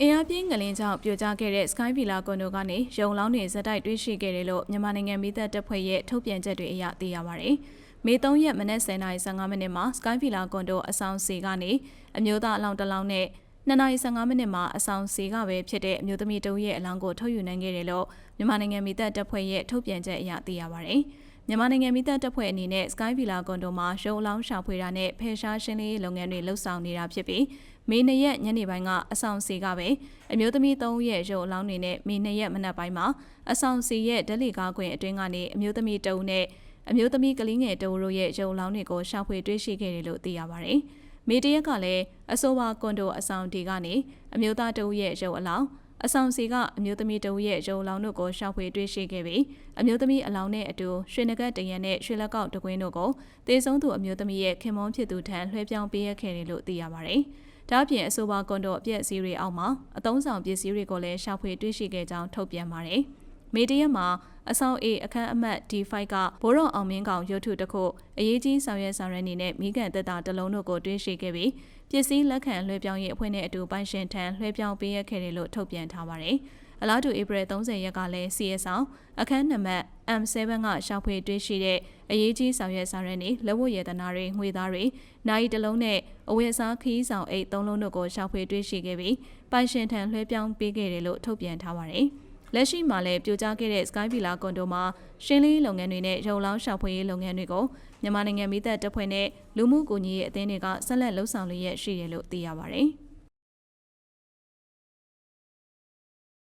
အင်အားပြင်းငလင်းကြောင့်ပြိုကျခဲ့တဲ့ Sky Villa ကွန်ဒိုကနေရုံလောင်းတွေဇက်တိုက်တွေ့ရှိခဲ့တယ်လို့မြန်မာနိုင်ငံမိသက်တပ်ဖွဲ့ရဲ့ထုတ်ပြန်ချက်တွေအရသိရပါဗျ။မေ3ရက်မနက်10:15မိနစ်မှာ Sky Villa ကွန်ဒိုအဆောင်စီကနေအမျိုးသားအလောင်းတစ်လောင်းနဲ့2:15မိနစ်မှာအဆောင်စီကပဲဖြစ်တဲ့အမျိုးသမီးတဦးရဲ့အလောင်းကိုထုတ်ယူနိုင်ခဲ့တယ်လို့မြန်မာနိုင်ငံမိသက်တပ်ဖွဲ့ရဲ့ထုတ်ပြန်ချက်အရသိရပါဗျ။ မြန်မာနိုင်ငံမိသက်တပ်ဖွဲ့အနေနဲ့ Sky Villa ကွန်ဒိုမှာရုံအလောင်းရှာဖွေတာနဲ့ဖယ်ရှားရှင်းလင်းရေးလုပ်ငန်းတွေလှုပ်ဆောင်နေတာဖြစ်ပြီးမေ၂ရက်ညနေပိုင်းကအဆောင်စီကပဲအမျိုးသမီး၃ရဲ့ရုပ်အလောင်းတွေနဲ့မေ၂ရက်မနက်ပိုင်းမှာအဆောင်စီရဲ့ဓလီကားခွင်အတွင်းကနေအမျိုးသမီးတအုပ်နဲ့အမျိုးသမီးကလေးငယ်တအုပ်တို့ရဲ့ရုပ်အလောင်းတွေကိုရှာဖွေတွေ့ရှိခဲ့တယ်လို့သိရပါတယ်။မေတရက်ကလည်းအဆိုပါကွန်ဒိုအဆောင်ဒီကနေအမျိုးသားတအုပ်ရဲ့ရုပ်အလောင်း အဆောင်စီကအမျိုးသမီးတဦးရဲ့ရုပ်အလောင်းတို့ကိုရှာဖွေတွေ့ရှိခဲ့ပြီးအမျိုးသမီးအလောင်းနဲ့အတူရွှေနဂတ်တရံနဲ့ရွှေလက်ကောက်တကွင်းတို့ကိုတေဆုံးသူအမျိုးသမီးရဲ့ခင်မွန်းဖြစ်သူထံလွှဲပြောင်းပေးရခဲ့တယ်လို့သိရပါတယ်။ဒါ့အပြင်အဆိုပါကွန်ဒိုအပြည့်အစည်းတွေအောက်မှာအသုံးဆောင်ပစ္စည်းတွေကိုလည်းရှာဖွေတွေ့ရှိခဲ့ကြောင်းထုတ်ပြန်ပါတယ်။ မေဒီယာမှာအဆောင် A အခန်းအမှတ် D5 ကဘိုးတော်အောင်မင်းကောင်ရုပ်ထုတစ်ခုအရေးကြီးဆောင်ရွက်ဆောင်ရွက်နေတဲ့မိကန်သက်တာတလုံးတို့ကိုတွေ့ရှိခဲ့ပြီးပစ္စည်းလက်ခံလွှဲပြောင်းရေးအဖွဲ့နဲ့အတူပိုင်ရှင်ထံလွှဲပြောင်းပေးရခဲ့တယ်လို့ထုတ်ပြန်ထားပါတယ်။အလားတူဧပြီ30ရက်ကလည်း CS အောင်အခန်းနံပါတ် M7 ကရှာဖွေတွေ့ရှိတဲ့အရေးကြီးဆောင်ရွက်ဆောင်ရွက်နေလက်ဝတ်ရတနာတွေငွေသားတွေနိုင်တလုံးနဲ့အဝတ်အစားခီးဆောင်အိတ်သုံးလုံးတို့ကိုရှာဖွေတွေ့ရှိခဲ့ပြီးပိုင်ရှင်ထံလွှဲပြောင်းပေးခဲ့တယ်လို့ထုတ်ပြန်ထားပါတယ်။ လက်ရှိမှာလည်းပြိုကျခဲ့တဲ့ Sky Villa ကွန်ဒိုမှာရှင်းလင်းလုပ်ငန်းတွေနဲ့ရုံလောင်းရှာဖွေရေးလုပ်ငန်းတွေကိုမြန်မာနိုင်ငံမိသက်တပ်ဖွဲ့နဲ့လူမှုကူညီရေးအသင်းတွေကဆက်လက်လှုပ်ဆောင်လျက်ရှိတယ်လို့သိရပါတယ်။